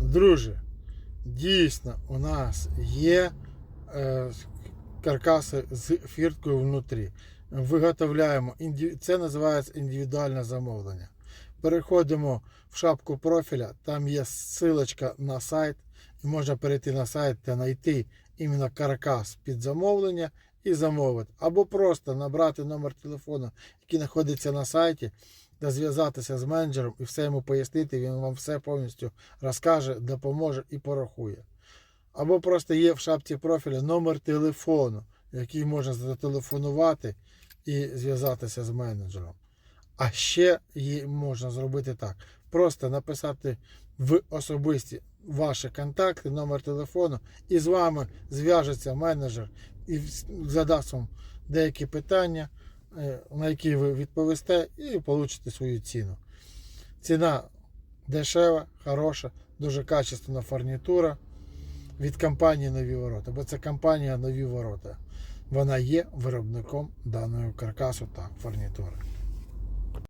Друже, дійсно у нас є е, каркаси з фірткою внутрі. Виготовляємо, це називається індивідуальне замовлення. Переходимо в шапку профіля, там є ссылочка на сайт, і можна перейти на сайт та знайти іменно каркас під замовлення і замовити. Або просто набрати номер телефону, який знаходиться на сайті, та зв'язатися з менеджером і все йому пояснити, він вам все повністю розкаже, допоможе і порахує. Або просто є в шапці профіля номер телефону, який можна зателефонувати і зв'язатися з менеджером. А ще є, можна зробити так: просто написати в особисті ваші контакти, номер телефону, і з вами зв'яжеться менеджер і задасть вам деякі питання, е, на які ви відповісте, і получите свою ціну. Ціна дешева, хороша, дуже качественна фурнітура від компанії Нові Ворота, бо це компанія Нові Ворота. Вона є виробником даного каркасу та фурнітури.